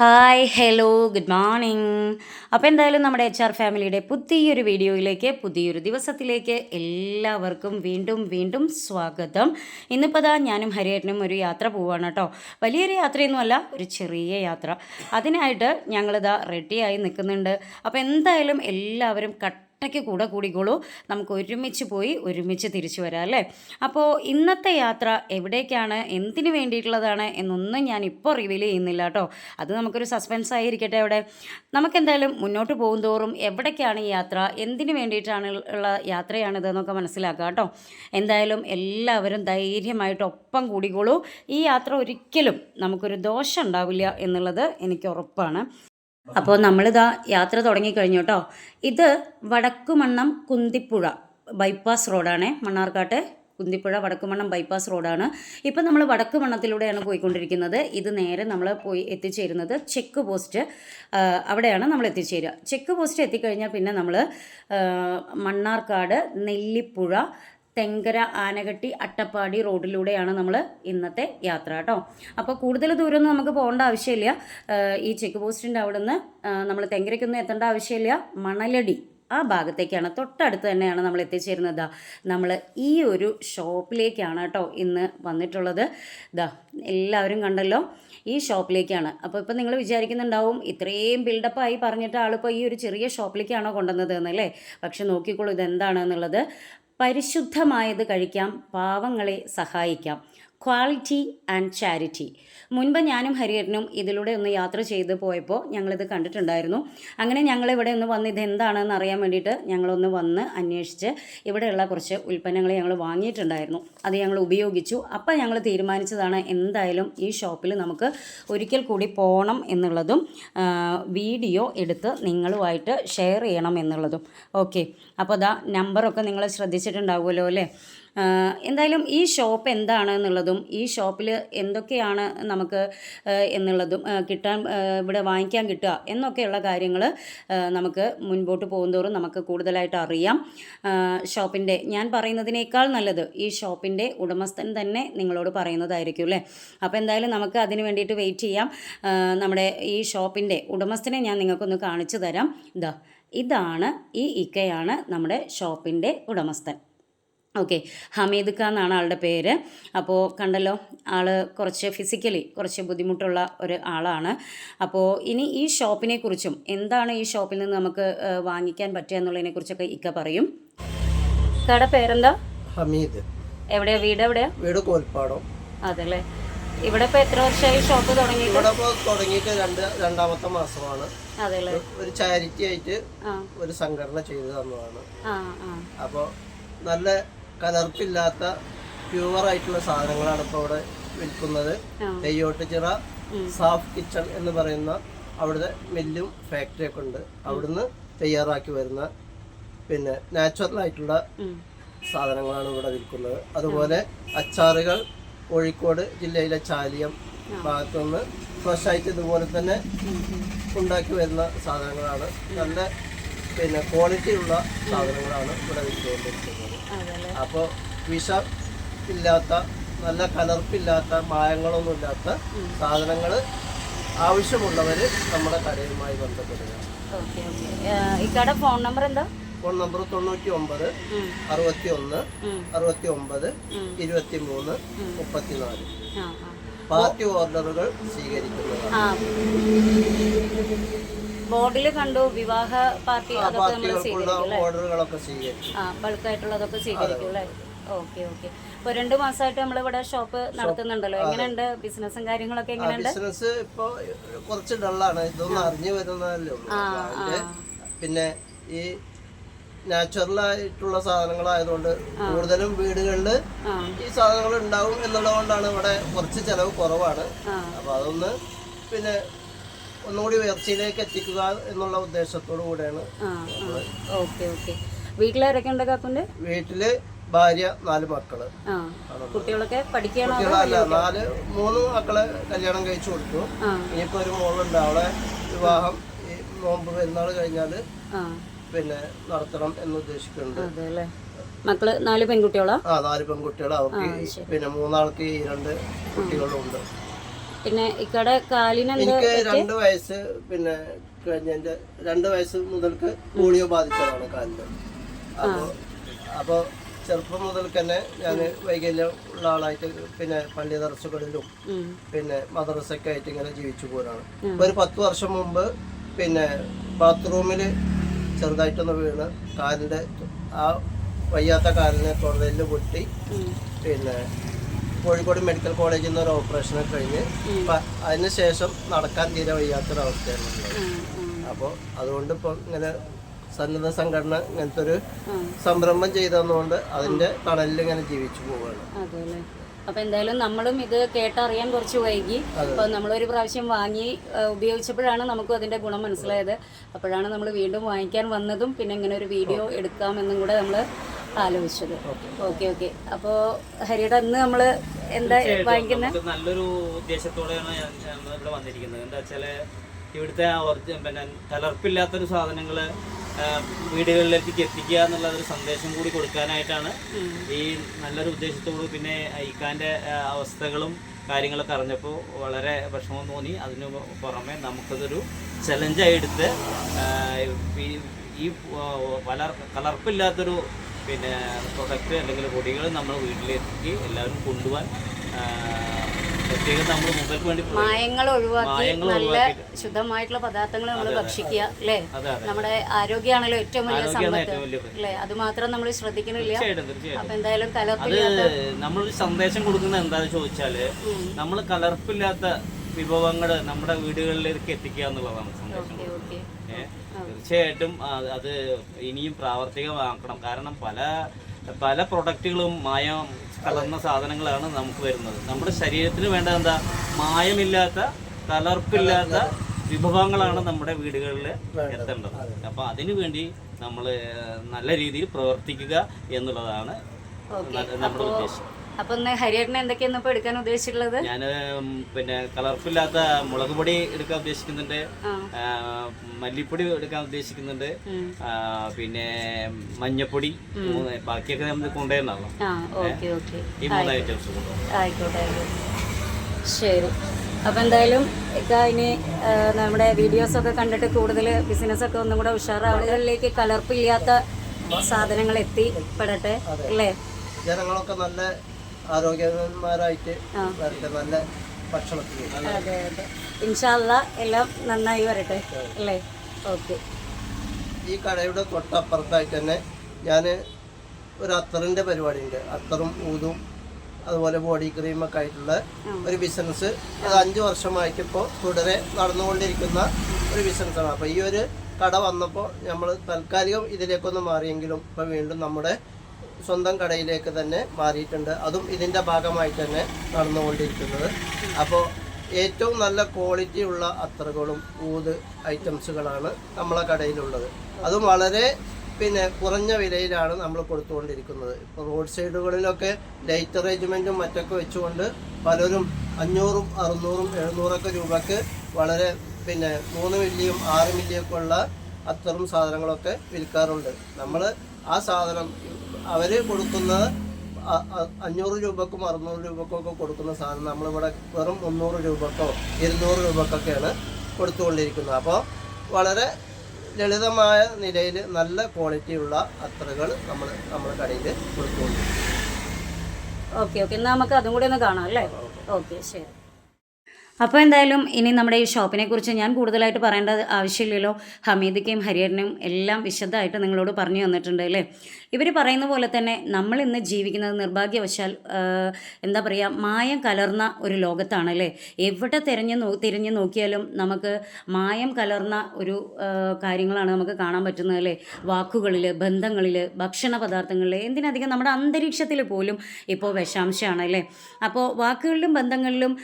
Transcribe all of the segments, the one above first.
Hi hello good morning. അപ്പോൾ എന്തായാലും നമ്മുടെ എച്ച് ആർ ഫാമിലിയുടെ പുതിയൊരു വീഡിയോയിലേക്ക് പുതിയൊരു ദിവസത്തിലേക്ക് എല്ലാവർക്കും വീണ്ടും വീണ്ടും സ്വാഗതം. ഇന്നിപ്പോൾ ദാ ഞാനും ഹരിയേട്ടനും ഒരു യാത്ര പോവുകയാണ് കേട്ടോ. വലിയൊരു യാത്രയൊന്നുമല്ല ഒരു ചെറിയ യാത്ര. അതിനായിട്ട് ഞങ്ങളിതാ റെഡിയായി നിൽക്കുന്നുണ്ട്. അപ്പോൾ എന്തായാലും എല്ലാവരും കട്ട് ഒറ്റയ്ക്ക് കൂടെ കൂടിക്കോളൂ. നമുക്ക് ഒരുമിച്ച് പോയി ഒരുമിച്ച് തിരിച്ചു വരാം അല്ലേ? അപ്പോൾ ഇന്നത്തെ യാത്ര എവിടേക്കാണ്? എന്തിനു വേണ്ടിയിട്ടുള്ളതാണ്? എന്നൊന്നും ഞാൻ ഇപ്പോൾ റിവീൽ ചെയ്യുന്നില്ല കേട്ടോ. അത് നമുക്കൊരു സസ്പെൻസ് ആയിരിക്കട്ടെ അവിടെ. നമുക്കെന്തായാലും മുന്നോട്ട് പോകും തോറും എവിടേക്കാണ് ഈ യാത്ര? എന്തിനു വേണ്ടിയിട്ടാണ് ഉള്ള യാത്രയാണിതെന്നൊക്കെ മനസ്സിലാക്കുക കേട്ടോ. എന്തായാലും എല്ലാവരും ധൈര്യമായിട്ട് ഒപ്പം കൂടിക്കോളൂ. ഈ യാത്ര ഒരിക്കലും നമുക്കൊരു ദോഷം ഉണ്ടാവില്ല എന്നുള്ളത് എനിക്ക് ഉറപ്പാണ്. അപ്പോൾ നമ്മളിതാ യാത്ര തുടങ്ങിക്കഴിഞ്ഞു കേട്ടോ ഇത് വടക്കുമണ്ണം കുന്തിപ്പുഴ ബൈപ്പാസ് റോഡാണേ മണ്ണാർക്കാട്ട് കുന്തിപ്പുഴ വടക്കുമണ്ണം ബൈപ്പാസ് റോഡാണ് ഇപ്പം നമ്മൾ വടക്കുമണ്ണത്തിലൂടെയാണ് പോയിക്കൊണ്ടിരിക്കുന്നത്. ഇത് നേരെ നമ്മൾ പോയി എത്തിച്ചേരുന്നത് ചെക്ക് പോസ്റ്റ് അവിടെയാണ് നമ്മൾ എത്തിച്ചേരുക. ചെക്ക് പോസ്റ്റ് എത്തിക്കഴിഞ്ഞാൽ പിന്നെ നമ്മൾ മണ്ണാർക്കാട് നെല്ലിപ്പുഴ തെങ്കര ആനകട്ടി അട്ടപ്പാടി റോഡിലൂടെയാണ് നമ്മൾ ഇന്നത്തെ യാത്ര കേട്ടോ. അപ്പോൾ കൂടുതൽ ദൂരമൊന്നും നമുക്ക് പോകേണ്ട ആവശ്യമില്ല. ഈ ചെക്ക് പോസ്റ്റിന്റെ അവിടെ നിന്ന് നമ്മൾ തെങ്കരയ്ക്കൊന്നും എത്തേണ്ട ആവശ്യമില്ല. മണലടി ആ ഭാഗത്തേക്കാണ്. തൊട്ടടുത്ത് തന്നെയാണ് നമ്മൾ എത്തിച്ചേരുന്നത്. നമ്മൾ ഈ ഒരു ഷോപ്പിലേക്കാണ് കേട്ടോ ഇന്ന് വന്നിട്ടുള്ളത്. ദാ എല്ലാവരും കണ്ടല്ലോ ഈ ഷോപ്പിലേക്കാണ്. അപ്പോൾ ഇപ്പോൾ നിങ്ങൾ വിചാരിക്കുന്നുണ്ടാവും ഇത്രയും ബിൽഡപ്പായി പറഞ്ഞിട്ട് ആളിപ്പോൾ ഈ ഒരു ചെറിയ ഷോപ്പിലേക്കാണോ കൊണ്ടുവന്നത് എന്നല്ലേ? പക്ഷെ നോക്കിക്കോളൂ ഇതെന്താണ് എന്നുള്ളത്. പരിശുദ്ധമായത് കഴിക്കാം പാവങ്ങളെ സഹായിക്കാം. Quality and charity. മുൻപ് ഞാനും ഹരിഹരനും ഇതിലൂടെ ഒന്ന് യാത്ര ചെയ്ത് പോയപ്പോൾ ഞങ്ങളിത് കണ്ടിട്ടുണ്ടായിരുന്നു. അങ്ങനെ ഞങ്ങൾ ഇവിടെ ഒന്ന് വന്ന് ഇത് എന്താണെന്ന് അറിയാൻ വേണ്ടിയിട്ട് ഞങ്ങളൊന്ന് വന്ന് അന്വേഷിച്ച് ഇവിടെയുള്ള കുറച്ച് ഉൽപ്പന്നങ്ങൾ ഞങ്ങൾ വാങ്ങിയിട്ടുണ്ടായിരുന്നു. അത് ഞങ്ങൾ ഉപയോഗിച്ചു. അപ്പോൾ ഞങ്ങൾ തീരുമാനിച്ചതാണ് എന്തായാലും ഈ ഷോപ്പിൽ നമുക്ക് ഒരിക്കൽ കൂടി പോകണം എന്നുള്ളതും വീഡിയോ എടുത്ത് നിങ്ങളുമായിട്ട് ഷെയർ ചെയ്യണം എന്നുള്ളതും. ഓക്കെ. അപ്പോൾ അതാ നമ്പറൊക്കെ നിങ്ങൾ ശ്രദ്ധിച്ചിട്ടുണ്ടാവുമല്ലോ അല്ലേ? എന്തായാലും ഈ ഷോപ്പ് എന്താണ് എന്നുള്ളതും ഈ ഷോപ്പിൽ എന്തൊക്കെയാണ് നമുക്ക് എന്നുള്ളതും കിട്ടാൻ ഇവിടെ വാങ്ങിക്കാൻ കിട്ടുക എന്നൊക്കെയുള്ള കാര്യങ്ങൾ നമുക്ക് മുൻപോട്ട് പോകുന്തോറും നമുക്ക് കൂടുതലായിട്ട് അറിയാം. ഷോപ്പിന്റെ ഞാൻ പറയുന്നതിനേക്കാൾ നല്ലത് ഈ ഷോപ്പിന്റെ ഉടമസ്ഥൻ തന്നെ നിങ്ങളോട് പറയുന്നതായിരിക്കും അല്ലേ? അപ്പോൾ എന്തായാലും നമുക്ക് അതിന് വേണ്ടിയിട്ട് വെയിറ്റ് ചെയ്യാം. നമ്മുടെ ഈ ഷോപ്പിന്റെ ഉടമസ്ഥനെ ഞാൻ നിങ്ങൾക്കൊന്ന് കാണിച്ചു തരാം. ഇതാ ഇതാണ് ഈ ഇക്കയാണ് നമ്മുടെ ഷോപ്പിന്റെ ഉടമസ്ഥൻ. ഓക്കെ. ഹമീദ് ഖാൻ എന്നാണ് ആളുടെ പേര്. അപ്പോൾ കണ്ടല്ലോ ആൾ കുറച്ച് ഫിസിക്കലി കുറച്ച് ബുദ്ധിമുട്ടുള്ള ഒരു ആളാണ്. അപ്പോൾ ഇനി ഈ ഷോപ്പിനെ കുറിച്ചും എന്താണ് ഈ ഷോപ്പിൽ നിന്ന് നമുക്ക് വാങ്ങിക്കാൻ പറ്റുക എന്നുള്ളതിനെ കുറിച്ചൊക്കെ ഇക്ക പറയും. കട പേരെന്താ? ഹമീദ്. എവിടെയാ? വീട് എവിടെയാ? വീട് കോൽപ്പാടം. അതല്ലേ. ഇവിടെ ഇപ്പോൾ എത്ര വർഷമായി ഷോപ്പ് തുടങ്ങിയിട്ട്? ഇവിടെ തുടങ്ങിയിട്ട് രണ്ട് രണ്ടാമത്തെ മാസമാണ്. ഒരു ചാരിറ്റി ആയിട്ട് ഒരു സംഘടന ചെയ്തു തന്നതാണ്. ആ ആ. അപ്പോൾ നല്ല കലർപ്പില്ലാത്ത പ്യുവർ ആയിട്ടുള്ള സാധനങ്ങളാണ് ഇപ്പോൾ അവിടെ വിൽക്കുന്നത്. തെയ്യോട്ടുചിറ സാഫ് കിച്ചൺ എന്ന് പറയുന്ന അവിടുത്തെ മില്ലും ഫാക്ടറി ഒക്കെ ഉണ്ട്. അവിടുന്ന് തയ്യാറാക്കി വരുന്ന പിന്നെ നാച്ചുറൽ ആയിട്ടുള്ള സാധനങ്ങളാണ് ഇവിടെ വിൽക്കുന്നത്. അതുപോലെ അച്ചാറുകൾ കോഴിക്കോട് ജില്ലയിലെ ചാലിയം ഭാഗത്തുനിന്ന് ഫ്രഷ് ആയിട്ട് ഇതുപോലെ തന്നെ ഉണ്ടാക്കി വരുന്ന സാധനങ്ങളാണ്. നല്ല പിന്നെ ക്വാളിറ്റി ഉള്ള സാധനങ്ങളാണ് ഇവിടെ വിറ്റുകൊണ്ടിരിക്കുന്നത്. അപ്പോൾ വിഷ ഇല്ലാത്ത നല്ല കലർപ്പില്ലാത്ത മായങ്ങളൊന്നും ഇല്ലാത്ത സാധനങ്ങൾ ആവശ്യമുള്ളവർ നമ്മുടെ കടയുമായി ബന്ധപ്പെടുക. ഈ കട ഫോൺ നമ്പർ എന്താ? ഫോൺ നമ്പർ തൊണ്ണൂറ്റി ഒമ്പത്. അറുപത്തി ഒന്ന്. അറുപത്തി ഒമ്പത് ഇരുപത്തി മൂന്ന് മുപ്പത്തിനാല്. ആ ആ. പാർട്ടി ഓർഡറുകൾ സ്വീകരിക്കുന്നതാണ്. ബോർഡിൽ കണ്ടു വിവാഹ പാർട്ടി അതൊക്കെ നമ്മൾ സ്വീകരിക്കും. ആ ബൾക്കായിട്ടുള്ളതൊക്കെ സ്വീകരിക്കും അല്ലേ ഓക്കെ ഓക്കെ. ഇപ്പൊ രണ്ട് മാസമായിട്ട് നമ്മളിവിടെ ഷോപ്പ് നടത്തുന്നുണ്ടല്ലോ. എങ്ങനെയുണ്ട്? ബിസിനസ്സും കാര്യങ്ങളൊക്കെ എങ്ങനെയുണ്ട്? ബിസിനസ് ഇപ്പൊ കുറച്ച് ഡള്ളാണ്. ഇതൊന്നും അറിഞ്ഞു വരുന്നതല്ലേ ഉള്ളൂ. പിന്നെ ഈ നാച്ചുറൽ ആയിട്ടുള്ള സാധനങ്ങളായതുകൊണ്ട് കൂടുതലും വീടുകളിൽ ഈ സാധനങ്ങൾ ഉണ്ടാവും എന്നുള്ളതുകൊണ്ടാണ് ഇവിടെ കുറച്ച് ചെലവ് കുറവാണ്. അപ്പൊ അതൊന്ന് പിന്നെ ഒന്നുകൂടി ഉയർച്ചയിലേക്ക് എത്തിക്കുക എന്നുള്ള ഉദ്ദേശത്തോടു കൂടെയാണ് ആ ഓക്കെ ഓക്കെ. വീട്ടിലാരൊക്കെ ഉണ്ട് വീട്ടിൽ ഭാര്യ നാല് മക്കൾ. കുട്ടികളൊക്കെ പഠിക്കുകയാണോ? നാല് മൂന്ന് മക്കളെ കല്യാണം കഴിച്ചു കൊടുത്തു. ഇനിയിപ്പോ ഒരു മോളുണ്ട് അവളെ വിവാഹം നോമ്പ് പെരുന്നാൾ കഴിഞ്ഞാൽ പിന്നെ നടത്തണം എന്ന് ഉദ്ദേശിക്കുന്നുണ്ട് മക്കൾ നാല് പെൺകുട്ടികളാ? ആ നാല് പെൺകുട്ടികളാ. അവർക്ക് പിന്നെ മൂന്നാൾക്ക് ഈ രണ്ട് കുട്ടികളുണ്ട്. പിന്നെ ഇക്കടെ കാലിനെന്താ എനിക്ക് രണ്ട് വയസ്സ് പിന്നെ കഴിഞ്ഞതിന്റെ രണ്ട് വയസ്സ് മുതൽക്ക് പോളിയോ ബാധിച്ചതാണ് കാലിന്. അപ്പോൾ അപ്പോൾ ചെറുപ്പം മുതൽ തന്നെ ഞാൻ വൈകല്യം ഉള്ള ആളായിട്ട് പിന്നെ പള്ളി ദർശകളിലും. പിന്നെ മദ്രസൊക്കെ ആയിട്ട് ഇങ്ങനെ ജീവിച്ചു പോരാണ്. ഒരു പത്ത് വർഷം മുമ്പ് പിന്നെ ബാത്റൂമിൽ ചെറുതായിട്ടൊന്ന് വീണ് കാലിന്റെ ആ വയ്യാത്ത കാലിനെ തൊടലിൽ പൊട്ടി പിന്നെ കോഴിക്കോട് മെഡിക്കൽ കോളേജിൽ നിന്ന് ഒരു ഓപ്പറേഷൻ കഴിഞ്ഞ് അതിനുശേഷം അതിന് ശേഷം നടക്കാൻ തീരെ വയ്യാത്തൊരവസ്ഥയാണ് അപ്പോൾ അതുകൊണ്ട് ഇപ്പോൾ ഇങ്ങനെ സന്നദ്ധ സംഘടന ഇങ്ങനത്തെ ഒരു സംരംഭം ചെയ്തതുകൊണ്ട് അതിന്റെ തണലിൽ ഇങ്ങനെ ജീവിച്ചു പോവുകയാണ്. അപ്പൊ എന്തായാലും നമ്മളും ഇത് കേട്ടറിയാൻ കുറച്ച് വൈകി. അപ്പൊ നമ്മളൊരു പ്രാവശ്യം വാങ്ങി ഉപയോഗിച്ചപ്പോഴാണ് നമുക്ക് അതിന്റെ ഗുണം മനസ്സിലായത്. അപ്പോഴാണ് നമ്മൾ വീണ്ടും വാങ്ങിക്കാൻ വന്നതും പിന്നെ ഇങ്ങനെ ഒരു വീഡിയോ എടുക്കാമെന്നും കൂടെ നമ്മൾ ആലോചിച്ചത്. Okay okay. അപ്പോ ഹരിയുടെ അന്ന് നമ്മൾ എന്താ വാങ്ങിക്കുന്നത് നല്ലൊരു ഉദ്ദേശത്തോടെയാണ് ഇവിടെ വന്നിരിക്കുന്നത്. എന്താ വെച്ചാൽ ഇവിടുത്തെ പിന്നെ കലർപ്പില്ലാത്തൊരു സാധനങ്ങൾ വീടുകളിലേക്ക് എത്തിക്കുക എന്നുള്ള ഒരു സന്ദേശം കൂടി കൊടുക്കാനായിട്ടാണ് ഈ നല്ലൊരു ഉദ്ദേശത്തോട് പിന്നെ ഇക്കാന്റെ അവസ്ഥകളും കാര്യങ്ങളൊക്കെ അറിഞ്ഞപ്പോൾ വളരെ വിഷമം തോന്നി. അതിന് പുറമെ നമുക്കതൊരു ചലഞ്ചായി എടുത്ത് ഈ- വല കലർപ്പില്ലാത്തൊരു പിന്നെ പ്രൊഡക്റ്റ് അല്ലെങ്കിൽ പൊടികൾ നമ്മൾ വീട്ടിലെത്തി എല്ലാവരും കൊണ്ടുപോകാൻ പ്രത്യേകം നമ്മൾ വേണ്ടി. മായങ്ങൾ ഒഴിവാക്കി നല്ല. ശുദ്ധമായിട്ടുള്ള പദാർത്ഥങ്ങൾ നമ്മൾ ഭക്ഷിക്കുക അല്ലേ? നമ്മുടെ ആരോഗ്യമാണല്ലോ ഏറ്റവും വലിയ സമ്പത്ത് അല്ലെ? അത് മാത്രം നമ്മൾ ശ്രദ്ധിക്കണില്ല. അപ്പൊ എന്തായാലും കലർപ്പില്ലാത്ത നമ്മളൊരു സന്ദേശം കൊടുക്കുന്നത് എന്താണെന്ന് ചോദിച്ചാൽ നമ്മൾ കലർപ്പില്ലാത്ത വിഭവങ്ങൾ നമ്മുടെ വീടുകളിലേക്ക് എത്തിക്കുക എന്നുള്ളതാണ് സന്ദേശം തീർച്ചയായിട്ടും അത് ഇനിയും പ്രാവർത്തികമാക്കണം. കാരണം പല പല പ്രൊഡക്റ്റുകളും മായം കലർന്ന സാധനങ്ങളാണ് നമുക്ക് വരുന്നത്. നമ്മുടെ ശരീരത്തിന് വേണ്ട എന്താ? മായമില്ലാത്ത കലർപ്പില്ലാത്ത വിഭവങ്ങളാണ് നമ്മുടെ വീടുകളിൽ എത്തേണ്ടത്. അപ്പൊ അതിനു വേണ്ടി നമ്മൾ നല്ല രീതിയിൽ പ്രവർത്തിക്കുക എന്നുള്ളതാണ് നമ്മുടെ ഉദ്ദേശം. അപ്പൊ ഹരിയേട്ടനെ എന്തൊക്കെയാണ് ഇപ്പൊ എടുക്കാൻ ഉദ്ദേശിച്ചിട്ടുള്ളത്? ഞാൻ പിന്നെ കളർഫുൾ ഇല്ലാത്ത മുളക് പൊടി എടുക്കാൻ ഉദ്ദേശിക്കുന്നുണ്ട്. മല്ലിപ്പൊടി എടുക്കാൻ ഉദ്ദേശിക്കുന്നുണ്ട്. പിന്നെ മഞ്ഞപ്പൊടി മൂന്ന് ബാക്കിയൊക്കെ നമ്മൾ കൊണ്ടുവരണല്ലോ ആ ഓക്കെ ഓക്കെ. ഈ മൂന്ന് ഐറ്റംസ് ആയിക്കോട്ടെ ശരി. അപ്പം എന്തായാലും ഇക്ക ഇനി നമ്മുടെ വീഡിയോസൊക്കെ കണ്ടിട്ട് കൂടുതൽ ബിസിനസ് ഒക്കെ ഒന്നും കൂടെ ഉഷാറാവുകളിലേക്ക് കലർപ്പില്ലാത്ത സാധനങ്ങൾ എത്തിപ്പെടട്ടെ അല്ലേ? ജനങ്ങളൊക്കെ നല്ല ആരോഗ്യവാന്മാരായിട്ട് വരട്ടെ നല്ല ഭക്ഷണത്തിന് അതെ അതെ. ഇൻഷാല്ല എല്ലാം നന്നായി വരട്ടെ അല്ലേ? ഓക്കെ. ഈ കടയുടെ തൊട്ടപ്പുറത്തായി തന്നെ ഞാൻ ഒരു അത്തറിന്റെ പരിപാടിയുണ്ട്. അത്തറും ഊതും അതുപോലെ ബോഡി ക്രീമൊക്കെ ആയിട്ടുള്ള ഒരു ബിസിനസ് അത് അഞ്ച് വർഷമായിട്ട് ഇപ്പോൾ തുടരെ നടന്നുകൊണ്ടിരിക്കുന്ന ഒരു ബിസിനസ്സാണ്. അപ്പോൾ ഈ ഒരു കട വന്നപ്പോൾ നമ്മൾ താൽക്കാലികം ഇതിലേക്കൊന്ന് മാറിയെങ്കിലും ഇപ്പോൾ വീണ്ടും നമ്മുടെ സ്വന്തം കടയിലേക്ക് തന്നെ മാറിയിട്ടുണ്ട്. അതും ഇതിന്റെ ഭാഗമായിട്ട് തന്നെ നടന്നുകൊണ്ടിരിക്കുന്നത്. അപ്പോൾ ഏറ്റവും നല്ല ക്വാളിറ്റി ഉള്ള അത്രകളും ഊത് ഐറ്റംസുകളാണ് നമ്മളെ കടയിലുള്ളത്. അതും വളരെ പിന്നെ കുറഞ്ഞ വിലയിലാണ് നമ്മൾ കൊടുത്തുകൊണ്ടിരിക്കുന്നത്. ഇപ്പോൾ റോഡ് സൈഡുകളിലൊക്കെ ലൈറ്റ് അറേഞ്ച്മെന്റും മറ്റൊക്കെ വെച്ചുകൊണ്ട് പലരും അഞ്ഞൂറും അറുന്നൂറും എഴുന്നൂറൊക്കെ രൂപക്ക് വളരെ പിന്നെ മൂന്ന് മില്ലിയും ആറ് മില്ലിയൊക്കെ ഉള്ള അത്തറും സാധനങ്ങളൊക്കെ വിൽക്കാറുണ്ട്. നമ്മൾ ആ സാധനം അവർ കൊടുക്കുന്ന അഞ്ഞൂറ് രൂപക്കും അറുന്നൂറ് രൂപക്കും ഒക്കെ കൊടുക്കുന്ന സാധനം നമ്മളിവിടെ വെറും മുന്നൂറ് രൂപക്കോ ഇരുന്നൂറ് രൂപക്കൊക്കെയാണ് കൊടുത്തുകൊണ്ടിരിക്കുന്നത്. അപ്പോൾ വളരെ ലളിതമായ നിലയിൽ നല്ല ക്വാളിറ്റിയുള്ള അത്രകൾ നമ്മൾ നമ്മുടെ കടയിൽ കൊടുത്തുകൊണ്ടിരിക്കും ഓക്കെ ഓക്കെ. എന്നാൽ നമുക്ക് അതും കൂടി ഒന്ന് കാണാം അല്ലേ? ഓക്കെ ശരി. അപ്പോൾ എന്തായാലും ഇനി നമ്മുടെ ഈ ഷോപ്പിനെ കുറിച്ച് ഞാൻ കൂടുതലായിട്ട് പറയേണ്ട ആവശ്യമില്ലല്ലോ. ഹമീദിക്കയും ഹരിയറിനും എല്ലാം വിശദമായിട്ട് നിങ്ങളോട് പറഞ്ഞു തന്നിട്ടുണ്ട് അല്ലേ? ഇവർ പറയുന്ന പോലെ തന്നെ നമ്മൾ ഇന്ന് ജീവിക്കുന്നത് നിർഭാഗ്യവശാൽ എന്താ പറയുക മായം കലർന്ന ഒരു ലോകത്താണ് അല്ലേ? എവിടെ തിരഞ്ഞു നോ തിരിഞ്ഞു നോക്കിയാലും നമുക്ക് മായം കലർന്ന ഒരു കാര്യങ്ങളാണ് നമുക്ക് കാണാൻ പറ്റുന്നത് അല്ലേ? വാക്കുകളിൽ ബന്ധങ്ങളിൽ ഭക്ഷണ പദാർത്ഥങ്ങളിൽ എന്തിനധികം നമ്മുടെ അന്തരീക്ഷത്തിൽ പോലും ഇപ്പോൾ വിഷാംശമാണ് അല്ലേ? അപ്പോൾ വാക്കുകളിലും ബന്ധങ്ങളിലും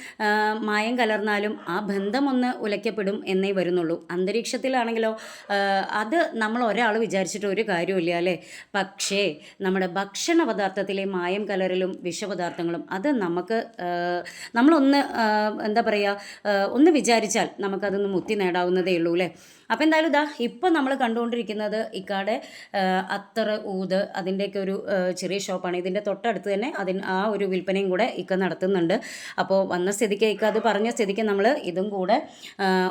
മായം കലർന്നാലും ആ ബന്ധമൊന്ന് ഉലയ്ക്കപ്പെടും എന്നേ വരുന്നുള്ളൂ. അന്തരീക്ഷത്തിലാണെങ്കിലോ അത് നമ്മൾ ഒരാൾ വിചാരിച്ചിട്ട് ഒരു കാര്യമില്ല അല്ലേ? പക്ഷേ നമ്മുടെ ഭക്ഷണ പദാർത്ഥത്തിലെ മായം കലരലും വിഷപദാർത്ഥങ്ങളും അത് നമുക്ക് നമ്മളൊന്ന് എന്താ പറയുക ഒന്ന് വിചാരിച്ചാൽ നമുക്കതൊന്ന് മുത്തി നേടാവുന്നതേ ഉള്ളൂ അല്ലേ? അപ്പോൾ എന്തായാലും ഇതാ ഇപ്പോൾ നമ്മൾ കണ്ടുകൊണ്ടിരിക്കുന്നത് ഇക്കാടെ അത്തറ് ഊത് അതിന്റെയൊക്കെ ഒരു ചെറിയ ഷോപ്പാണ്. ഇതിന്റെ തൊട്ടടുത്ത് തന്നെ അതിന് ആ ഒരു വിൽപ്പനയും കൂടെ ഇക്ക നടത്തുന്നുണ്ട്. അപ്പോൾ വന്ന സ്ഥിതിക്ക് ഇക്ക അത് പറഞ്ഞ സ്ഥിതിക്ക് നമ്മൾ ഇതും കൂടെ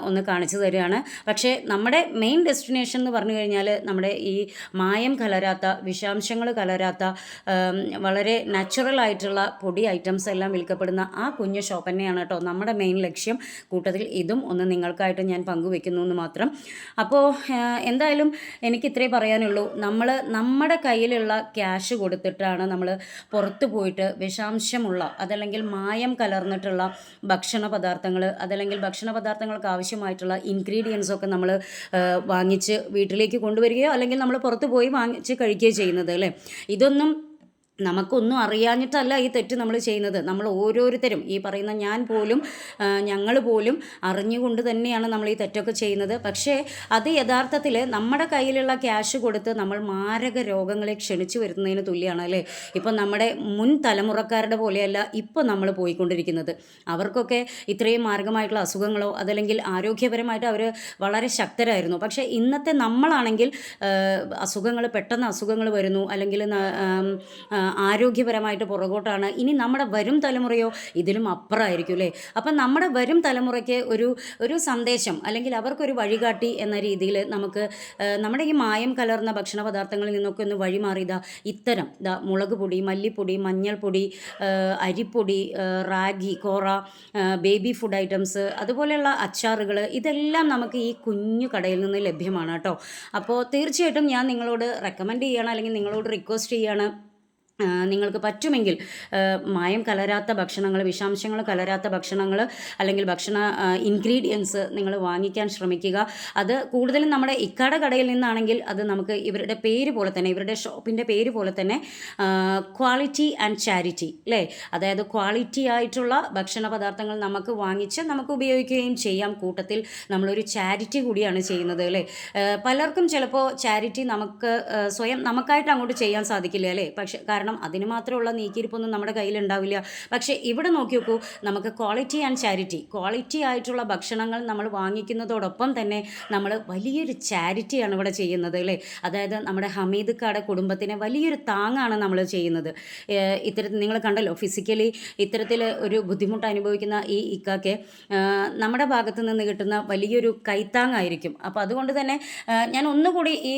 ഒന്ന് കാണിച്ചു തരികയാണ്. പക്ഷേ നമ്മുടെ മെയിൻ ഡെസ്റ്റിനേഷൻ എന്ന് പറഞ്ഞു കഴിഞ്ഞാൽ നമ്മുടെ ഈ മായം കലരാത്ത വിഷാംശങ്ങൾ കലരാത്ത വളരെ നാച്ചുറൽ ആയിട്ടുള്ള പൊടി ഐറ്റംസ് എല്ലാം വിൽക്കപ്പെടുന്ന ആ കുഞ്ഞു ഷോപ്പ് തന്നെയാണ് കേട്ടോ നമ്മുടെ മെയിൻ ലക്ഷ്യം. കൂട്ടത്തിൽ ഇതും ഒന്ന് നിങ്ങൾക്കായിട്ട് ഞാൻ പങ്കുവെക്കുന്നു എന്ന് മാത്രം. അപ്പോൾ എന്തായാലും എനിക്ക് ഇത്രേ പറയാനുള്ളൂ. നമ്മൾ നമ്മുടെ കയ്യിലുള്ള ക്യാഷ് കൊടുത്തിട്ടാണ് നമ്മൾ പുറത്ത് പോയിട്ട് വിഷാംശമുള്ള അതല്ലെങ്കിൽ മായം കലർന്നിട്ടുള്ള ഭക്ഷണ പദാർത്ഥങ്ങൾ അതല്ലെങ്കിൽ ഭക്ഷണ പദാർത്ഥങ്ങൾക്ക് ആവശ്യമായിട്ടുള്ള ഇൻഗ്രീഡിയൻസ് ഒക്കെ നമ്മൾ വാങ്ങിച്ച് വീട്ടിലേക്ക് കൊണ്ടുവരികയോ അല്ലെങ്കിൽ നമ്മൾ പുറത്ത് പോയി വാങ്ങിച്ച് കഴിക്കുകയോ ചെയ്യുന്നത് അല്ലേ? ഇതൊന്നും നമുക്കൊന്നും അറിയാഞ്ഞിട്ടല്ല ഈ തെറ്റ് നമ്മൾ ചെയ്യുന്നത്. നമ്മൾ ഓരോരുത്തരും ഈ പറയുന്ന ഞാൻ പോലും ഞങ്ങൾ പോലും അറിഞ്ഞുകൊണ്ട് തന്നെയാണ് നമ്മൾ ഈ തെറ്റൊക്കെ ചെയ്യുന്നത്. പക്ഷേ അത് യഥാർത്ഥത്തിൽ നമ്മുടെ കയ്യിലുള്ള ക്യാഷ് കൊടുത്ത് നമ്മൾ മാരക രോഗങ്ങളെ ക്ഷണിച്ചു വരുന്നതിന് തുല്യമാണ് അല്ലേ? ഇപ്പം നമ്മുടെ മുൻ തലമുറക്കാരുടെ പോലെയല്ല ഇപ്പം നമ്മൾ പോയിക്കൊണ്ടിരിക്കുന്നത്. അവർക്കൊക്കെ ഇത്രയും മാരകമായിട്ടുള്ള അസുഖങ്ങളോ അതല്ലെങ്കിൽ ആരോഗ്യപരമായിട്ട് അവർ വളരെ ശക്തരായിരുന്നു. പക്ഷേ ഇന്നത്തെ നമ്മളാണെങ്കിൽ അസുഖങ്ങൾ പെട്ടെന്ന് അസുഖങ്ങൾ വരുന്നു. അല്ലെങ്കിൽ ആരോഗ്യപരമായിട്ട് പുറകോട്ടാണ്. ഇനി നമ്മുടെ വരും തലമുറയോ ഇതിലും അപ്പുറമായിരിക്കും അല്ലേ? അപ്പം നമ്മുടെ വരും തലമുറയ്ക്ക് ഒരു ഒരു സന്ദേശം അല്ലെങ്കിൽ അവർക്കൊരു വഴികാട്ടി എന്ന രീതിയിൽ നമുക്ക് നമ്മുടെ ഈ മായം കലർന്ന ഭക്ഷണ പദാർത്ഥങ്ങളിൽ നിന്നൊക്കെ ഒന്ന് വഴിമാറിയതാ ഇത്തരം ഇതാ മുളക് പൊടി മല്ലിപ്പൊടി മഞ്ഞൾപ്പൊടി അരിപ്പൊടി റാഗി കോറ ബേബി ഫുഡ് ഐറ്റംസ് അതുപോലെയുള്ള അച്ചാറുകൾ ഇതെല്ലാം നമുക്ക് ഈ കുഞ്ഞു കടയിൽ നിന്ന് ലഭ്യമാണ് കേട്ടോ. അപ്പോൾ തീർച്ചയായിട്ടും ഞാൻ നിങ്ങളോട് റെക്കമെൻഡ് ചെയ്യണം അല്ലെങ്കിൽ നിങ്ങളോട് റിക്വസ്റ്റ് ചെയ്യാണ്. നിങ്ങൾക്ക് പറ്റുമെങ്കിൽ മായം കലരാത്ത ഭക്ഷണങ്ങൾ വിഷാംശങ്ങൾ കലരാത്ത ഭക്ഷണങ്ങൾ അല്ലെങ്കിൽ ഭക്ഷണ ഇൻഗ്രീഡിയൻസ് നിങ്ങൾ വാങ്ങിക്കാൻ ശ്രമിക്കുക. അത് കൂടുതലും നമ്മുടെ ഇക്കട കടയിൽ നിന്നാണെങ്കിൽ അത് നമുക്ക് ഇവരുടെ പേര് പോലെ തന്നെ ഇവരുടെ ഷോപ്പിന്റെ പേര് പോലെ തന്നെ ക്വാളിറ്റി ആൻഡ് ചാരിറ്റി അല്ലേ അതായത് ക്വാളിറ്റി ആയിട്ടുള്ള ഭക്ഷണ പദാർത്ഥങ്ങൾ നമുക്ക് വാങ്ങിച്ച് നമുക്ക് ഉപയോഗിക്കുകയും ചെയ്യാം. കൂട്ടത്തിൽ നമ്മളൊരു ചാരിറ്റി കൂടിയാണ് ചെയ്യുന്നത് അല്ലേ പലർക്കും ചിലപ്പോൾ ചാരിറ്റി നമുക്ക് സ്വയം നമുക്കായിട്ട് അങ്ങോട്ട് ചെയ്യാൻ സാധിക്കില്ല അല്ലേ പക്ഷേ കാരണം അതിന് മാത്രമുള്ള നീക്കിയിരിപ്പൊന്നും നമ്മുടെ കയ്യിലുണ്ടാവില്ല. പക്ഷേ ഇവിടെ നോക്കി നോക്കൂ നമുക്ക് ക്വാളിറ്റി ആൻഡ് ചാരിറ്റി ക്വാളിറ്റി ആയിട്ടുള്ള ഭക്ഷണങ്ങൾ നമ്മൾ വാങ്ങിക്കുന്നതോടൊപ്പം തന്നെ നമ്മൾ വലിയൊരു ചാരിറ്റിയാണ് ഇവിടെ ചെയ്യുന്നത് അല്ലേ? അതായത് നമ്മുടെ ഹമീദ് കാട കുടുംബത്തിന് വലിയൊരു താങ്ങാണ് നമ്മൾ ചെയ്യുന്നത്. ഇത്തരത്തിൽ നിങ്ങൾ കണ്ടല്ലോ ഫിസിക്കലി ഇത്തരത്തിൽ ഒരു ബുദ്ധിമുട്ട് അനുഭവിക്കുന്ന ഈ ഇക്കാക്ക് നമ്മുടെ ഭാഗത്ത് നിന്ന് കിട്ടുന്ന വലിയൊരു കൈത്താങ്ങായിരിക്കും. അപ്പോൾ അതുകൊണ്ട് തന്നെ ഞാൻ ഒന്നുകൂടി ഈ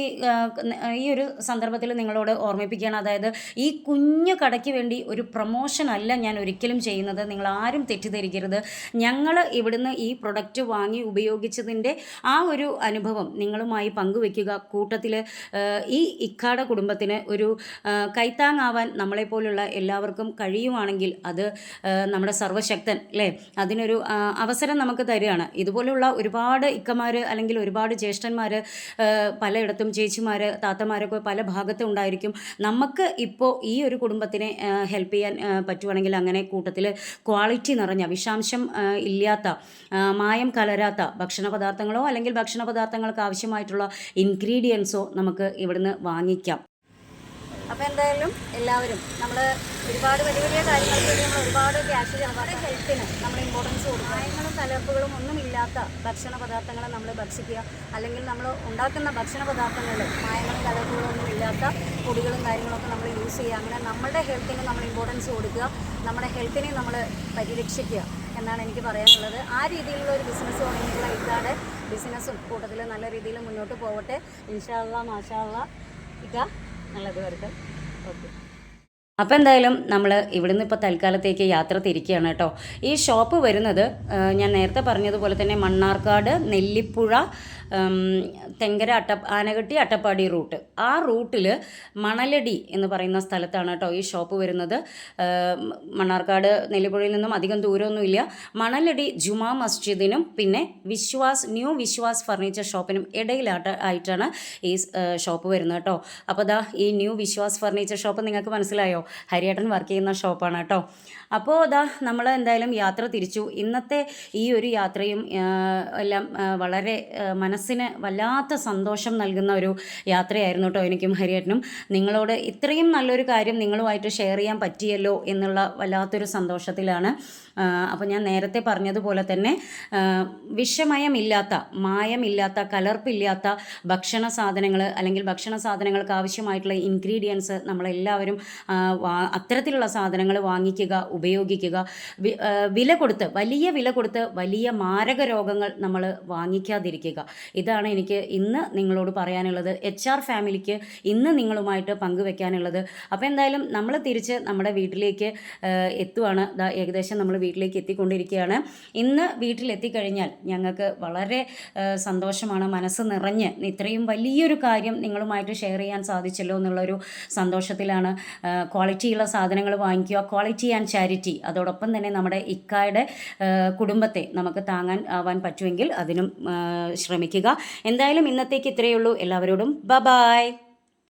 ഈ ഒരു സന്ദർഭത്തിൽ നിങ്ങളോട് ഓർമ്മിപ്പിക്കുകയാണ്. അതായത് ഈ കുഞ്ഞു കടയ്ക്ക് വേണ്ടി ഒരു പ്രൊമോഷൻ അല്ല ഞാൻ ഒരിക്കലും ചെയ്യുന്നത്. നിങ്ങൾ ആരും തെറ്റിദ്ധരിക്കരുത്. ഞങ്ങൾ ഇവിടുന്ന് ഈ പ്രൊഡക്റ്റ് വാങ്ങി ഉപയോഗിച്ചതിന്റെ ആ ഒരു അനുഭവം നിങ്ങളുമായി പങ്കുവെക്കുക. കൂട്ടത്തിൽ ഈ ഇക്കാട കുടുംബത്തിന് ഒരു കൈത്താങ്ങാവാൻ നമ്മളെപ്പോലുള്ള എല്ലാവർക്കും കഴിയുവാണെങ്കിൽ അത് നമ്മുടെ സർവശക്തൻ അല്ലേ? അതിനൊരു അവസരം നമുക്ക് തരികയാണ്. ഇതുപോലെയുള്ള ഒരുപാട് ഇക്കമാർ അല്ലെങ്കിൽ ഒരുപാട് ജ്യേഷ്ഠന്മാർ പലയിടത്തും ചേച്ചിമാർ താത്തമാരൊക്കെ പല ഭാഗത്തും ഉണ്ടായിരിക്കും. നമുക്ക് ഇപ്പോൾ ഈ ഒരു കുടുംബത്തിനെ ഹെൽപ്പ് ചെയ്യാൻ പറ്റുവാണെങ്കിൽ അങ്ങനെ കൂട്ടത്തിൽ ക്വാളിറ്റി നിറഞ്ഞ വിഷാംശം ഇല്ലാത്ത മായം കലരാത്ത ഭക്ഷണ പദാർത്ഥങ്ങളോ അല്ലെങ്കിൽ ഭക്ഷണ പദാർത്ഥങ്ങൾക്ക് ആവശ്യമായിട്ടുള്ള ഇൻഗ്രീഡിയൻസോ നമുക്ക് ഇവിടുന്ന് വാങ്ങിക്കാം. അപ്പോൾ എന്തായാലും എല്ലാവരും നമ്മൾ ഒരുപാട് വലിയ വലിയ കാര്യങ്ങൾക്ക് വേണ്ടി നമ്മൾ ഒരുപാട് ക്യാഷ് ചിലവാണ് ഹെൽത്തിന് നമ്മൾ ഇമ്പോർട്ടൻസ് കൊടുക്കുക. മായങ്ങളും കലർപ്പുകളും ഒന്നുമില്ലാത്ത ഭക്ഷണ പദാർത്ഥങ്ങൾ നമ്മൾ ഭക്ഷിക്കുക. അല്ലെങ്കിൽ നമ്മൾ ഉണ്ടാക്കുന്ന ഭക്ഷണ പദാർത്ഥങ്ങളിൽ മായങ്ങളും കലർപ്പുകളും ഒന്നും ഇല്ലാത്ത പൊടികളും കാര്യങ്ങളൊക്കെ നമ്മൾ യൂസ് ചെയ്യുക. അങ്ങനെ നമ്മുടെ ഹെൽത്തിന് നമ്മൾ ഇമ്പോർട്ടൻസ് കൊടുക്കുക. നമ്മുടെ ഹെൽത്തിനെ നമ്മൾ പരിരക്ഷിക്കുക എന്നാണ് എനിക്ക് പറയാനുള്ളത്. ആ രീതിയിലുള്ള ഒരു ബിസിനസ് തുടങ്ങിയിട്ടുള്ള ഇതാണ്. ബിസിനസ്സും കൂട്ടത്തിൽ നല്ല രീതിയിൽ മുന്നോട്ട് പോവട്ടെ. ഇൻഷാല്ല മാഷാള്ള ഇക്ക നല്ലത് അപ്പോൾ എന്തായാലും നമ്മൾ ഇവിടുന്ന് ഇപ്പോൾ തൽക്കാലത്തേക്ക് യാത്ര തിരിക്കുകയാണ് കേട്ടോ. ഈ ഷോപ്പ് വരുന്നത് ഞാൻ നേരത്തെ പറഞ്ഞതുപോലെ തന്നെ മണ്ണാർക്കാട് നെല്ലിപ്പുഴ തെങ്കര അട്ട ആനകട്ടി അട്ടപ്പാടി റൂട്ട്. ആ റൂട്ടിൽ മണലടി എന്ന് പറയുന്ന സ്ഥലത്താണ് കേട്ടോ ഈ ഷോപ്പ് വരുന്നത്. മണ്ണാർക്കാട് നെല്ലിപ്പുഴയിൽ നിന്നും അധികം ദൂരമൊന്നുമില്ല. മണലടി ജുമാ മസ്ജിദിനും പിന്നെ വിശ്വാസ് ന്യൂ വിശ്വാസ് ഫർണിച്ചർ ഷോപ്പിനും ഇടയിലാട്ട ആയിട്ടാണ് ഈ ഷോപ്പ് വരുന്നത് കേട്ടോ. അപ്പോൾ ദാ ഈ ന്യൂ വിശ്വാസ് ഫർണിച്ചർ ഷോപ്പ് നിങ്ങൾക്ക് മനസ്സിലായോ? ഹരിയേട്ടൻ വർക്ക് ചെയ്യുന്ന ഷോപ്പാണ് കേട്ടോ. അപ്പോൾ ദാ നമ്മൾ എന്തായാലും യാത്ര തിരിച്ചു. ഇന്നത്തെ ഈ ഒരു യാത്രയും എല്ലാം വളരെ മനസ്സ് മനസ്സിന് വല്ലാത്ത സന്തോഷം നൽകുന്ന ഒരു യാത്രയായിരുന്നു കേട്ടോ എനിക്കും ഹരിയേട്ടനും. നിങ്ങളോട് ഇത്രയും നല്ലൊരു കാര്യം നിങ്ങളുമായിട്ട് ഷെയർ ചെയ്യാൻ പറ്റിയല്ലോ എന്നുള്ള വല്ലാത്തൊരു സന്തോഷത്തിലാണ്. അപ്പോൾ ഞാൻ നേരത്തെ പറഞ്ഞതുപോലെ തന്നെ വിഷമയമില്ലാത്ത മായമില്ലാത്ത കലർപ്പില്ലാത്ത ഭക്ഷണ സാധനങ്ങൾ അല്ലെങ്കിൽ ഭക്ഷണ സാധനങ്ങൾക്ക് ആവശ്യമായിട്ടുള്ള ഇൻഗ്രീഡിയൻസ് നമ്മളെല്ലാവരും അത്തരത്തിലുള്ള സാധനങ്ങൾ വാങ്ങിക്കുക ഉപയോഗിക്കുക. വില കൊടുത്ത് വലിയ വില കൊടുത്ത് വലിയ മാരക രോഗങ്ങൾ നമ്മൾ വാങ്ങിക്കാതിരിക്കുക. ഇതാണ് എനിക്ക് ഇന്ന് നിങ്ങളോട് പറയാനുള്ളത്. എച്ച് ആർ ഫാമിലിക്ക് ഇന്ന് നിങ്ങളുമായിട്ട് പങ്കുവെക്കാനുള്ളത്. അപ്പോൾ എന്തായാലും നമ്മൾ തിരിച്ച് നമ്മുടെ വീട്ടിലേക്ക് എത്തുവാണ്. ഏകദേശം നമ്മൾ വീട്ടിലേക്ക് എത്തിക്കൊണ്ടിരിക്കുകയാണ്. ഇന്ന് വീട്ടിലെത്തിക്കഴിഞ്ഞാൽ ഞങ്ങൾക്ക് വളരെ സന്തോഷമാണ്. മനസ്സ് നിറഞ്ഞ് ഇത്രയും വലിയൊരു കാര്യം നിങ്ങളുമായിട്ട് ഷെയർ ചെയ്യാൻ സാധിച്ചല്ലോ എന്നുള്ളൊരു സന്തോഷത്തിലാണ് ക്വാളിറ്റിയുള്ള സാധനങ്ങൾ വാങ്ങിക്കുക. ക്വാളിറ്റി ആൻഡ് ചാരിറ്റി അതോടൊപ്പം തന്നെ നമ്മുടെ ഇക്കായുടെ കുടുംബത്തെ നമുക്ക് താങ്ങാൻ ആവാൻ പറ്റുമെങ്കിൽ അതിനും ആ, ശ്രമിക്കുക എന്തായാലും ഇന്നത്തേക്ക് ഇത്രയേ ഉള്ളൂ. എല്ലാവരോടും ബ ബായ്